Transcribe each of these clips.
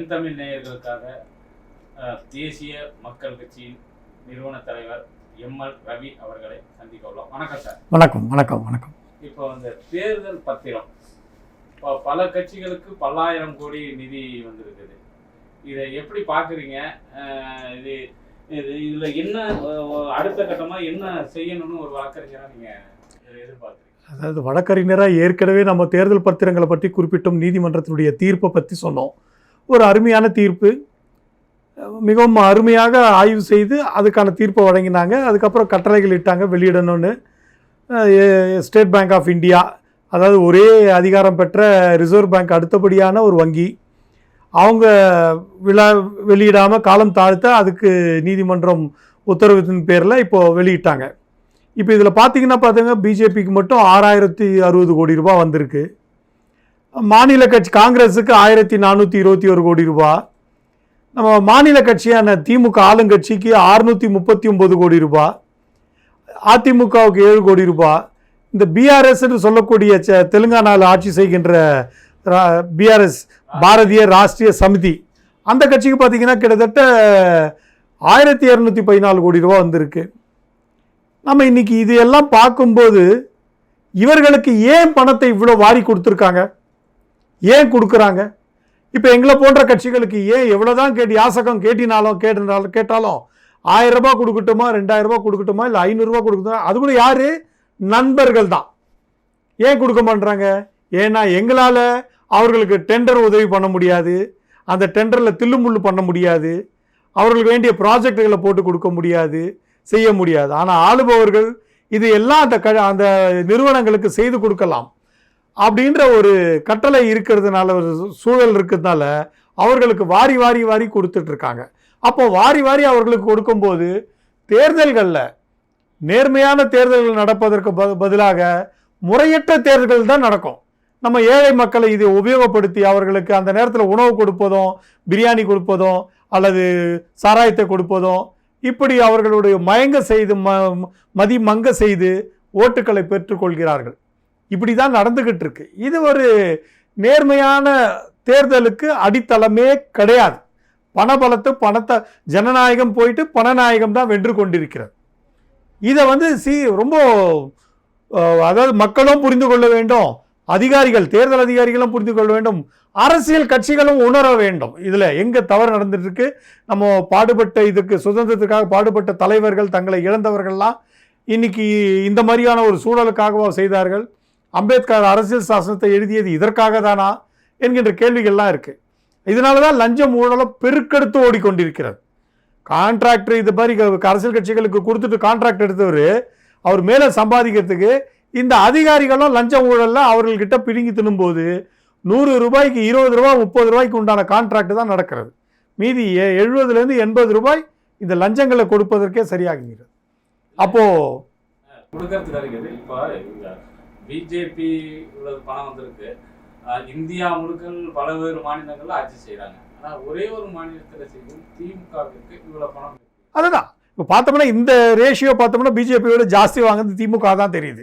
தென் தமிழ் நேயர்களுக்காக தேசிய மக்கள் கட்சியின் நிறுவன தலைவர் எம்எல் ரவி அவர்களை சந்திக்க உள்ளோம். வணக்கம் சார். வணக்கம் வணக்கம் வணக்கம். இப்போ இந்த தேர்தல் பத்திரம் இப்போ பல கட்சிகளுக்கு பல்லாயிரம் கோடி நிதி வந்திருக்குது. இதை எப்படி பார்க்குறீங்க? இது இது இதில் என்ன அடுத்த கட்டமாக என்ன செய்யணும்னு ஒரு வழக்கறிஞராக நீங்கள் எதிர்பார்க்குறீங்க? அதாவது வழக்கறிஞராக ஏற்கனவே நம்ம தேர்தல் பத்திரங்களை பற்றி குறிப்பிட்டோம். நீதிமன்றத்தினுடைய தீர்ப்பை பற்றி சொன்னோம். ஒரு அருமையான தீர்ப்பு. மிகவும் அருமையாக ஆய்வு செய்து அதுக்கான தீர்ப்பை வழங்கினாங்க. அதுக்கப்புறம் கட்டளைகள் இட்டாங்க வெளியிடணும்னு. ஸ்டேட் பேங்க் ஆஃப் இந்தியா அதாவது ஒரே அதிகாரம் பெற்ற ரிசர்வ் பேங்க் அடுத்தபடியான ஒரு வங்கி. அவங்க விழா வெளியிடாமல் காலம் தாழ்த்த அதுக்கு நீதிமன்றம் உத்தரவின் பேரில் இப்போது வெளியிட்டாங்க. இப்போ இதில் பார்த்தீங்கன்னா பார்த்தீங்கன்னா பிஜேபிக்கு மட்டும் ஆறாயிரத்தி அறுபது கோடி ரூபாய் வந்திருக்கு. மாநில கட்சி காங்கிரஸுக்கு ஆயிரத்தி நானூற்றி இருபத்தி ஒரு கோடி ரூபாய். நம்ம மாநில கட்சியான திமுக ஆளுங்கட்சிக்கு அறுநூற்றி முப்பத்தி ஒம்பது கோடி ரூபாய். அதிமுகவுக்கு ஏழு கோடி ரூபாய். இந்த பிஆர்எஸ்ன்னு சொல்லக்கூடிய ச- தெலுங்கானாவில் ஆட்சி செய்கின்ற பிஆர்எஸ் பாரதிய ராஷ்டிரிய சமிதி. அந்த கட்சிக்கு பார்த்தீங்கன்னா கிட்டத்தட்ட ஆயிரத்தி இரநூத்தி பதினாலு கோடி ரூபா வந்திருக்கு. நம்ம இன்னைக்கு இது எல்லாம் பார்க்கும்போது இவர்களுக்கு ஏன் பணத்தை இவ்வளோ வாரி கொடுத்துருக்காங்க? ஏன் கொடுக்குறாங்க? இப்போ எங்களை போன்ற கட்சிகளுக்கு ஏன் எவ்வளோதான் கேட்டு யாசகம் கேட்டினாலும் கேட்டினாலும் கேட்டாலும் ஆயிரம் ரூபாய் கொடுக்கட்டுமா ரெண்டாயிரம் ரூபாய் கொடுக்கட்டுமா இல்லை ஐநூறுரூவா கொடுக்கட்டுமா? அது கூட யார்? நண்பர்கள் தான். ஏன் கொடுக்க மாட்றாங்க? ஏன்னா எங்களால் அவர்களுக்கு டெண்டர் உதவி பண்ண முடியாது. அந்த டெண்டரில் தில்லுமுள்ளு பண்ண முடியாது. அவர்களுக்கு வேண்டிய ப்ராஜெக்டுகளை போட்டு கொடுக்க முடியாது. செய்ய முடியாது. ஆனால் ஆளுபவர்கள் இது எல்லாம் அந்த க அந்த நிறுவனங்களுக்கு செய்து கொடுக்கலாம். அப்படின்ற ஒரு கட்டளை இருக்கிறதுனால ஒரு சூழல் இருக்கிறதுனால அவர்களுக்கு வாரி வாரி வாரி கொடுத்துட்ருக்காங்க அப்போ வாரி வாரி அவர்களுக்கு கொடுக்கும்போது தேர்தல்களில் நேர்மையான தேர்தல்கள் நடப்பதற்கு ப- பதிலாக முறையற்ற தேர்தல்கள் தான் நடக்கும். நம்ம ஏழை மக்களை இதை உபயோகப்படுத்தி அவர்களுக்கு அந்த நேரத்தில் உணவு கொடுப்பதும் பிரியாணி கொடுப்பதும் அல்லது சாராயத்தை கொடுப்பதும் இப்படி அவர்களுடைய மயங்க செய்து ம மதி மங்க செய்து ஓட்டுக்களை பெற்றுக்கொள்கிறார்கள். இப்படி தான் நடந்துக்கிட்டு இருக்கு இது ஒரு நேர்மையான தேர்தலுக்கு அடித்தளமே கிடையாது. பணபலத்து பணத்தை ஜனநாயகம் போயிட்டு பணநாயகம் தான் வென்று கொண்டிருக்கிறது. இதை வந்து சி ரொம்ப அதாவது மக்களும் புரிந்து கொள்ள வேண்டும். அதிகாரிகள் தேர்தல் அதிகாரிகளும் புரிந்து கொள்ள வேண்டும். அரசியல் கட்சிகளும் உணர வேண்டும். இதில் எங்கே தவறு நடந்துட்டுருக்கு? நம்ம பாடுபட்ட இதுக்கு சுதந்திரத்துக்காக பாடுபட்ட தலைவர்கள் தங்களை இழந்தவர்கள்லாம் இன்னைக்கு இந்த மாதிரியான ஒரு சூழலுக்காகவா செய்தார்கள்? அம்பேத்கர் அரசியல் சாசனத்தை எழுதியது இதற்காக தானா என்கின்ற கேள்விகள்லாம் இருக்குது இதனால தான் லஞ்சம் ஊழலும் பெருக்கெடுத்து ஓடிக்கொண்டிருக்கிறது. கான்ட்ராக்டர் இது மாதிரி அரசியல் கட்சிகளுக்கு கொடுத்துட்டு கான்ட்ராக்ட் எடுத்தவர் அவர் மேலே சம்பாதிக்கிறதுக்கு இந்த அதிகாரிகளும் லஞ்சம் ஊழலில் அவர்கள்கிட்ட பிடுங்கி தின்னும்போது நூறு ரூபாய்க்கு இருபது ரூபாய் முப்பது ரூபாய்க்கு உண்டான கான்ட்ராக்ட் தான் நடக்கிறது. மீதி எழுபதுலேருந்து எண்பது ரூபாய் இந்த லஞ்சங்களை கொடுப்பதற்கே சரியாகுங்கிறது. அப்போது கொடுக்கறதுக்கு இப்போ பிஜேபி உள்ளது பணம் வந்திருக்கு. இந்தியா முழுக்க பல்வேறு மாநிலங்கள்ல ஆட்சி செய்றாங்க. ஆனா ஒரே ஒரு மாநிலத்துல செய்யும் திமுகவிற்கு இவ்வளவு பணம் அதுதான். இப்போ பார்த்தோம்னா இந்த ரேஷியோ பார்த்தோம்னா பிஜேபியோட ஜாஸ்தி வாங்குறது திமுக தான் தெரியுது.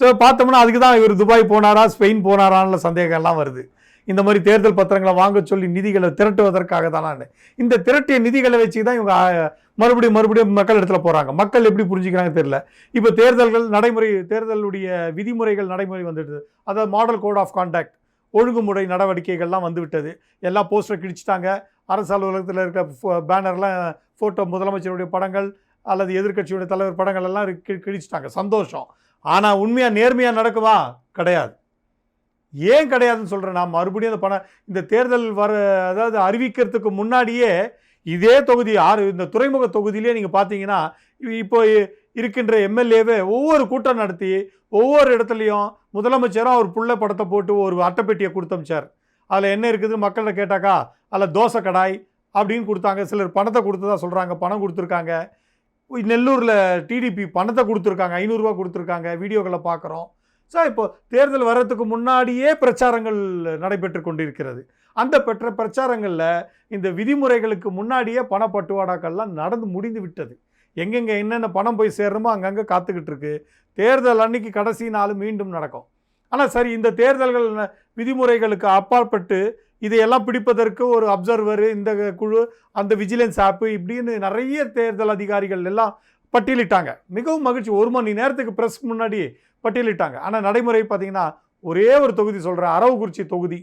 ஸோ பார்த்தோம்னா அதுக்கு தான் இவர் துபாய் போனாரா ஸ்பெயின் போனாரான்னு சந்தேகம்லாம் வருது. இந்த மாதிரி தேர்தல் பத்திரங்களை வாங்க சொல்லி நிதிகளை திரட்டுவதற்காக தானே இந்த திரட்டிய நிதிகளை வச்சு தான் இவங்க மறுபடியும் மறுபடியும் மக்கள் இடத்துல போகிறாங்க மக்கள் எப்படி புரிஞ்சுக்கிறாங்க தெரியல. இப்போ தேர்தல்கள் நடைமுறை தேர்தலுடைய விதிமுறைகள் நடைமுறை வந்துடுது. அதாவது மாடல் கோட் ஆஃப் கான்டாக்ட் ஒழுங்குமுறை நடவடிக்கைகள்லாம் வந்துவிட்டது. எல்லாம் எல்லா போஸ்டரை கிழிச்சிட்டாங்க. அரசு அலுவலகத்தில் இருக்கிற பேனர்லாம் ஃபோட்டோ முதலமைச்சருடைய படங்கள் அல்லது எதிர்க்கட்சியுடைய தலைவர் படங்கள் எல்லாம் கிழிச்சிட்டாங்க. சந்தோஷம். ஆனால் உண்மையாக நேர்மையாக நடக்குமா? கிடையாது. ஏன் கிடையாதுன்னு சொல்கிறேன் நான் மறுபடியும் அந்த பணம் இந்த தேர்தல் வர அதாவது அறிவிக்கிறதுக்கு முன்னாடியே இதே தொகுதி ஆறு இந்த துறைமுக தொகுதியிலே நீங்கள் பார்த்தீங்கன்னா இப்போ இருக்கின்ற எம்எல்ஏவே ஒவ்வொரு கூட்டம் நடத்தி ஒவ்வொரு இடத்துலையும் முதலமைச்சரும் அவர் புள்ள படத்தை போட்டு ஒரு அட்டைப்பெட்டியை கொடுத்தமிச்சார் அதில் என்ன இருக்குதுன்னு மக்கள்கிட்ட கேட்டாக்கா அதில் தோசை கடாய் அப்படின்னு கொடுத்தாங்க. சிலர் பணத்தை கொடுத்ததா சொல்கிறாங்க பணம் கொடுத்துருக்காங்க. நெல்லூரில் டிடிபி பணத்தை கொடுத்துருக்காங்க. ஐநூறுரூவா கொடுத்துருக்காங்க. வீடியோக்களை பார்க்குறோம். ஸோ இப்போ தேர்தல் வர்றதுக்கு முன்னாடியே பிரச்சாரங்கள் நடைபெற்று கொண்டிருக்கிறது. அந்த பெற்ற பிரச்சாரங்களில் இந்த விதிமுறைகளுக்கு முன்னாடியே பணப்பட்டுவாடாக்கள்லாம் நடந்து முடிந்து விட்டது. எங்கெங்கே என்னென்ன பணம் போய் சேரணுமோ அங்கங்கே காத்துக்கிட்டு இருக்கு. தேர்தல் அன்னைக்கு கடைசி நாள் மீண்டும் நடக்கும். ஆனால் சரி இந்த தேர்தல்கள் விதிமுறைகளுக்கு அப்பாற்பட்டு இதையெல்லாம் பிடிப்பதற்கு ஒரு அப்சர்வர் இந்த குழு அந்த விஜிலன்ஸ் ஆப்பு இப்படின்னு நிறைய தேர்தல் அதிகாரிகள் எல்லாம் பட்டியலிட்டாங்க. மிகவும் மகிழ்ச்சி. ஒரு மணி நேரத்துக்கு ப்ரெஸ் முன்னாடி பட்டியலிட்டாங்க. ஆனால் நடைமுறை பார்த்திங்கன்னா ஒரே ஒரு தொகுதி சொல்கிறேன் அரவக்குறிச்சி தொகுதி.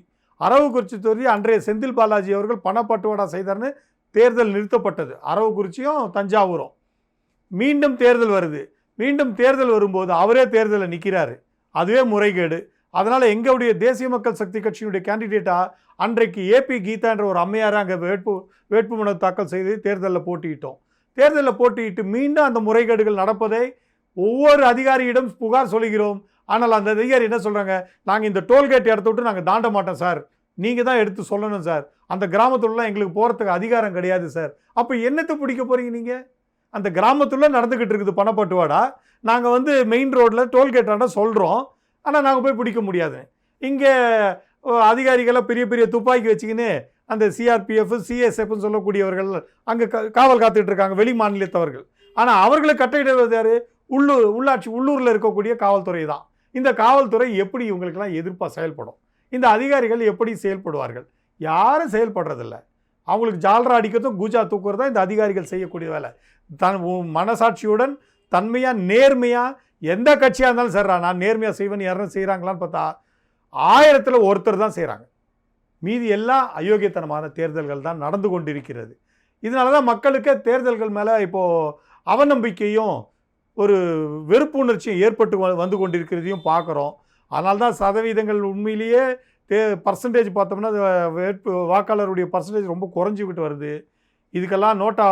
அரவக்குறிச்சி தொகுதி அன்றைய செந்தில் பாலாஜி அவர்கள் பணப்பட்டுவாடா செய்தார்னு தேர்தல் நிறுத்தப்பட்டது. அரவக்குறிச்சியும் தஞ்சாவூரும். மீண்டும் தேர்தல் வருது. மீண்டும் தேர்தல் வரும்போது அவரே தேர்தலில் நிற்கிறாரு அதுவே முறைகேடு. அதனால் எங்களுடைய தேசிய மக்கள் சக்தி கட்சியினுடைய கேண்டிடேட்டாக அன்றைக்கு ஏபி கீதா என்ற ஒரு அம்மையாரை அங்கே வேட்பு வேட்புமனு தாக்கல் செய்து தேர்தலில் போட்டியிட்டோம். தேர்தலில் போட்டியிட்டு மீண்டும் அந்த முறைகேடுகள் நடப்பதை ஒவ்வொரு அதிகாரியிடம் புகார் சொல்கிறோம் ஆனால் அந்த அதிகாரி என்ன சொல்கிறாங்க நாங்கள் இந்த டோல்கேட் இடத்த விட்டு நாங்கள் தாண்ட மாட்டோம் சார் நீங்கள் தான் எடுத்து சொல்லணும் சார் அந்த கிராமத்துலலாம் எங்களுக்கு போகிறதுக்கு அதிகாரம் கிடையாது சார் அப்போ என்னத்தை பிடிக்க போகிறீங்க நீங்கள் அந்த கிராமத்தில் நடந்துக்கிட்டு இருக்குது பணப்பட்டுவாடா. நாங்கள் வந்து மெயின் ரோட்டில் டோல்கேட்டாண்ட சொல்கிறோம் ஆனால் நாங்கள் போய் பிடிக்க முடியாது. இங்கே அதிகாரிகளை பெரிய பெரிய துப்பாக்கி வச்சுக்கின்னு அந்த சிஆர்பிஎஃப் சிஎஸ்எஃப்னு சொல்லக்கூடியவர்கள் அங்கே காவல் காத்துட்டு இருக்காங்க வெளி மாநிலத்தவர்கள். ஆனால் அவர்களை கட்டையிடுவது யார்? உள்ளூர் உள்ளாட்சி உள்ளூரில் இருக்கக்கூடிய காவல்துறை தான். இந்த காவல்துறை எப்படி இவங்களுக்கெல்லாம் எதிர்ப்பாக செயல்படும்? இந்த அதிகாரிகள் எப்படி செயல்படுவார்கள்? யாரும் செயல்படுறதில்ல. அவங்களுக்கு ஜால்ரா அடிக்கிறதும் கூஜா தூக்குறது தான் இந்த அதிகாரிகள் செய்யக்கூடிய வேலை. தன் மனசாட்சியுடன் தன்மையாக நேர்மையாக எந்த கட்சியாக இருந்தாலும் சரிடா நான் நேர்மையாக செய்வேன் யாரும் செய்கிறாங்களான்னு பார்த்தா ஆயிரத்தில் ஒருத்தர் தான் செய்கிறாங்க மீதி எல்லாம் அயோக்கியத்தனமான தேர்தல்கள் தான் நடந்து கொண்டிருக்கிறது. இதனால தான் மக்களுக்கு தேர்தல்கள் மேலே இப்போது அவநம்பிக்கையும் ஒரு வெறுப்புணர்ச்சியும் ஏற்பட்டு வந்து கொண்டிருக்கிறதையும் பார்க்குறோம். அதனால தான் சதவீதங்கள் உண்மையிலேயே தே பர்சன்டேஜ் பார்த்தோம்னா வேட்பு வாக்காளருடைய பர்சன்டேஜ் ரொம்ப குறைஞ்சிக்கிட்டு வருது. இதுக்கெல்லாம் நோட்டா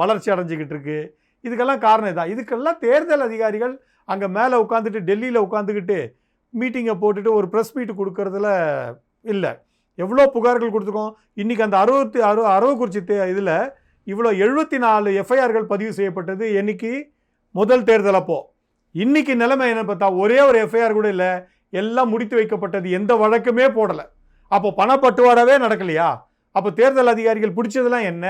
வளர்ச்சி அடைஞ்சிக்கிட்டு இருக்குது இதுக்கெல்லாம் காரணம் இதான். இதுக்கெல்லாம் தேர்தல் அதிகாரிகள் அங்கே மேலே உட்காந்துட்டு டெல்லியில் உட்காந்துக்கிட்டு மீட்டிங்கை போட்டுட்டு ஒரு ப்ரெஸ் மீட் கொடுக்கறதுல இல்லை. எவ்வளோ புகார்கள் கொடுத்துருக்கோம்? இன்றைக்கி அந்த அறுபத்தி அறு அரவக்குறிச்சி இதில் இவ்வளோ எழுபத்தி நாலு எஃப்ஐஆர்கள் பதிவு செய்யப்பட்டது என்றைக்கு முதல் தேர்தல் அப்போது இன்னைக்கு நிலைமை என்ன பார்த்தா ஒரே ஒரு எஃப்ஐஆர் கூட இல்லை. எல்லாம் முடித்து வைக்கப்பட்டது. எந்த வழக்குமே போடலை. அப்போ பணப்பட்டுவாடாவே நடக்கலையா? அப்போ தேர்தல் அதிகாரிகள் பிடிச்சதெல்லாம் என்ன?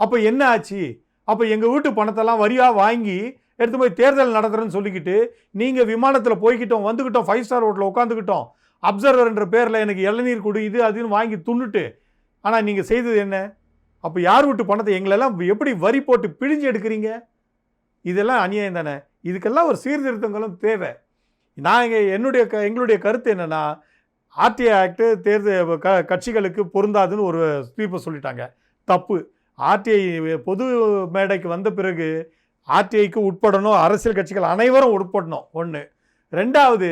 அப்போ என்ன ஆச்சு? அப்போ எங்கள் வீட்டு பணத்தெல்லாம் வரியாக வாங்கி எடுத்து போய் தேர்தல் நடத்துகிறேன்னு சொல்லிக்கிட்டு நீங்கள் விமானத்தில் போய்கிட்டோம் வந்துக்கிட்டோம் ஃபைவ் ஸ்டார் ஹோட்டலில் உட்காந்துக்கிட்டோம். அப்சர்வர்ன்ற பேரில் எனக்கு இளநீர் கொடு இது அதுன்னு வாங்கி துண்ணுட்டு ஆனால் நீங்கள் செய்தது என்ன? அப்போ யார் வீட்டு பணத்தை எங்களெல்லாம் எப்படி வரி போட்டு பிழிஞ்சு எடுக்கிறீங்க? இதெல்லாம் அநியாயம் தானே. இதுக்கெல்லாம் ஒரு சீர்திருத்தங்களும் தேவை. நான் இங்கே என்னுடைய க எங்களுடைய கருத்து என்னென்னா ஆர்டிஐ ஆக்டு தேர்தல் க கட்சிகளுக்கு பொருந்தாதுன்னு ஒரு தீர்ப்பை சொல்லிட்டாங்க. தப்பு. ஆர்டிஐ பொது மேடைக்கு வந்த பிறகு ஆர்டிஐக்கு உட்படணும் அரசியல் கட்சிகள் அனைவரும் உட்படணும். ஒன்று ரெண்டாவது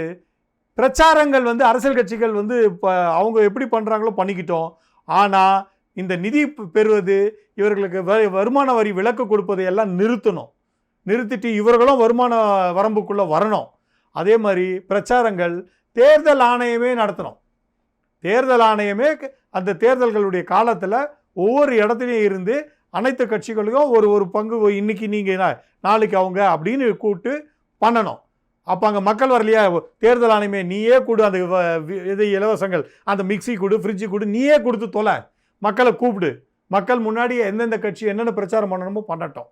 பிரச்சாரங்கள் வந்து அரசியல் கட்சிகள் வந்து இப்போ அவங்க எப்படி பண்ணுறாங்களோ பண்ணிக்கிட்டோம். ஆனால் இந்த நிதி பெறுவது இவர்களுக்கு வ வருமான வரி விலக்கு கொடுப்பதை எல்லாம் நிறுத்தணும். நிறுத்திட்டு இவர்களும் வருமான வரம்புக்குள்ளே வரணும். அதே மாதிரி பிரச்சாரங்கள் தேர்தல் ஆணையமே நடத்தணும். தேர்தல் ஆணையமே அந்த தேர்தல்களுடைய காலத்தில் ஒவ்வொரு இடத்துலையும் இருந்து அனைத்து கட்சிகளுக்கும் ஒரு ஒரு பங்கு இன்னைக்கு நீங்கள் நாளைக்கு அவங்க அப்படின்னு கூப்பிட்டு பண்ணணும். அப்போ அங்கே மக்கள் வரலையா? தேர்தல் ஆணையமே நீயே கொடு அந்த வ- வி- இது இலவசங்கள். அந்த மிக்ஸி கொடு ஃப்ரிட்ஜு கொடு நீயே கொடுத்து தொலை. மக்களை கூப்பிடு. மக்கள் முன்னாடி எந்தெந்த கட்சி என்னென்ன பிரச்சாரம் பண்ணணுமோ பண்ணட்டும்.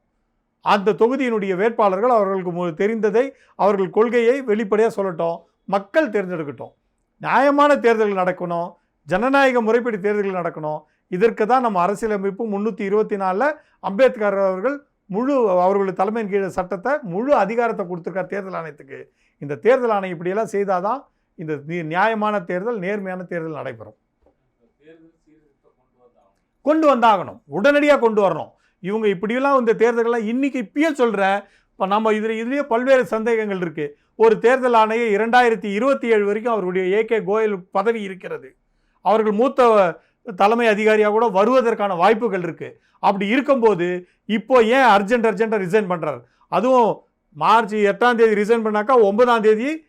அந்த தொகுதியினுடைய வேட்பாளர்கள் அவர்களுக்கு மு- தெரிந்ததை அவர்கள் கொள்கையை வெளிப்படையாக சொல்லட்டும். மக்கள் தேர்ந்தெடுக்கட்டும். நியாயமான தேர்தல்கள் நடக்கணும். ஜனநாயக முறைப்படி தேர்தல்கள் நடக்கணும். இதற்கு தான் நம்ம அரசியலமைப்பு முந்நூற்றி இருபத்தி நாலில் அம்பேத்கர் அவர்கள் முழு அவர்களுடைய தலைமையின் கீழே சட்டத்தை முழு அதிகாரத்தை கொடுத்துருக்கார் தேர்தல் ஆணையத்துக்கு. இந்த தேர்தல் ஆணையம் இப்படியெல்லாம் செய்தால் தான் இந்த நியாயமான தேர்தல் நேர்மையான தேர்தல் நடைபெறும். கொண்டு வந்தாகணும். உடனடியாக கொண்டு வரணும். இவங்க இப்படியெல்லாம் இந்த தேர்தல்கள்லாம் இன்றைக்கி இப்பயே சொல்கிறேன் இப்போ நம்ம இதில் இதுலேயே பல்வேறு சந்தேகங்கள் இருக்குது ஒரு தேர்தல் ஆணையம் இரண்டாயிரத்தி இருபத்தி ஏழு வரைக்கும் அவருடைய ஏகே கோயல் பதவி இருக்கிறது. அவர்கள் மூத்த தலைமை அதிகாரியாக கூட வருவதற்கான வாய்ப்புகள் இருக்குது அப்படி இருக்கும்போது இப்போ ஏன் அர்ஜென்ட் அர்ஜென்ட்டாக ரிசைன் பண்ணுறாரு அதுவும் மார்ச் எட்டாம் தேதி ரிசைன் பண்ணாக்கா ஒன்பதாம் தேதி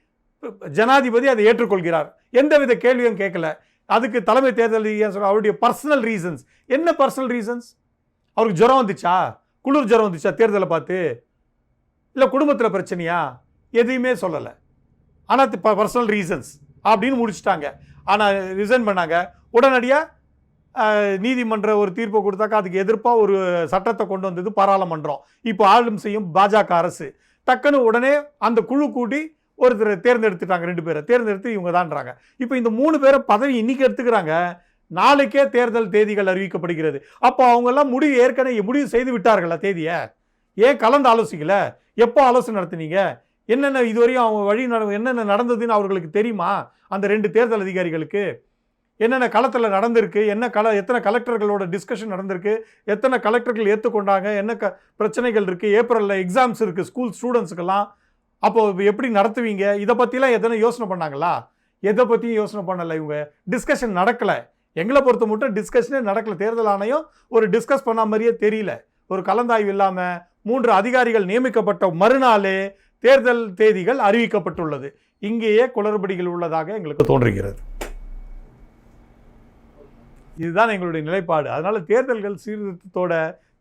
ஜனாதிபதி அதை ஏற்றுக்கொள்கிறார். எந்தவித கேள்வியும் கேட்கல. அதுக்கு தலைமை தேர்தல் சொல்ல அவருடைய பர்சனல் ரீசன்ஸ் என்ன பர்சனல் ரீசன்ஸ் அவருக்கு ஜுரம் வந்துச்சா? குளிர் ஜுரம் வந்துச்சா தேர்தலை பார்த்து? இல்லை குடும்பத்தில் பிரச்சனையா? எதையுமே சொல்லலை. ஆனால் பர்சனல் ரீசன்ஸ் அப்படின்னு முடிச்சுட்டாங்க. ஆனால் ரிசைன் பண்ணாங்க. உடனடியாக நீதிமன்ற ஒரு தீர்ப்பை கொடுத்தாக்கா அதுக்கு எதிர்ப்பாக ஒரு சட்டத்தை கொண்டு வந்தது பாராளுமன்றம். இப்போ ஆளும் செய்யும் பாஜக அரசு. டக்குன்னு உடனே அந்த குழு கூட்டி ஒருத்தர் தேர்ந்தெடுத்துட்டாங்க ரெண்டு பேரை. தேர்ந்தெடுத்து இவங்க தான்றாங்க இப்போ இந்த மூணு பேரை பதவி இன்னைக்கு எடுத்துக்கிறாங்க. நாளைக்கே தேர்தல் தேதிகள் அறிவிக்கப்படுகிறது. அப்போ அவங்கெல்லாம் முடிவு ஏற்கனவே முடிவு செய்து விட்டார்களா தேதியை? ஏன் கலந்து ஆலோசிக்கல? எப்போ ஆலோசனை நடத்துனீங்க? என்னென்ன இதுவரையும் அவங்க வழி நட என்னென்ன நடந்ததுன்னு அவர்களுக்கு தெரியுமா? அந்த ரெண்டு தேர்தல் அதிகாரிகளுக்கு? என்னென்ன களத்தில் நடந்திருக்கு என்ன கல எத்தனை கலெக்டர்களோட டிஸ்கஷன் நடந்திருக்கு எத்தனை கலெக்டர்கள் ஏற்றுக்கொண்டாங்க என்ன க பிரச்சனைகள் இருக்குது ஏப்ரலில் எக்ஸாம்ஸ் இருக்குது ஸ்கூல் ஸ்டூடெண்ட்ஸுக்கெல்லாம் அப்போது எப்படி நடத்துவீங்க? இதை பற்றிலாம் எத்தனை யோசனை பண்ணாங்களா? எதை பற்றியும் யோசனை பண்ணலை இவங்க. டிஸ்கஷன் நடக்கலை. எங்களை பொறுத்த மட்டும் டிஸ்கஷனே நடக்கல. தேர்தல் ஆணையம் ஒரு டிஸ்கஸ் பண்ண மாதிரியே தெரியல. ஒரு கலந்தாய்வு இல்லாமல் மூன்று அதிகாரிகள் நியமிக்கப்பட்ட மறுநாளே தேர்தல் தேதிகள் அறிவிக்கப்பட்டுள்ளது. இங்கேயே குளறுபடிகள் உள்ளதாக எங்களுக்கு தோன்றுகிறது. இதுதான் எங்களுடைய நிலைப்பாடு. அதனால தேர்தல்கள் சீர்திருத்தத்தோட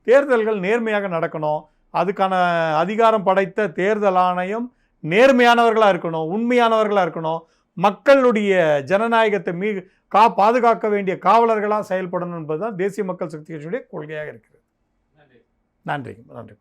தேர்தல்கள் நேர்மையாக நடக்கணும். அதுக்கான அதிகாரம் படைத்த தேர்தல் ஆணையம் நேர்மையானவர்களாக இருக்கணும் உண்மையானவர்களாக இருக்கணும். மக்களுடைய ஜனநாயகத்தை மீ கா பாதுகாக்க வேண்டிய காவலர்களாக செயல்படணும் என்பதுதான் தேசிய மக்கள் சக்தி கட்சியுடைய கொள்கையாக இருக்கிறது. நன்றி. நன்றி நன்றி.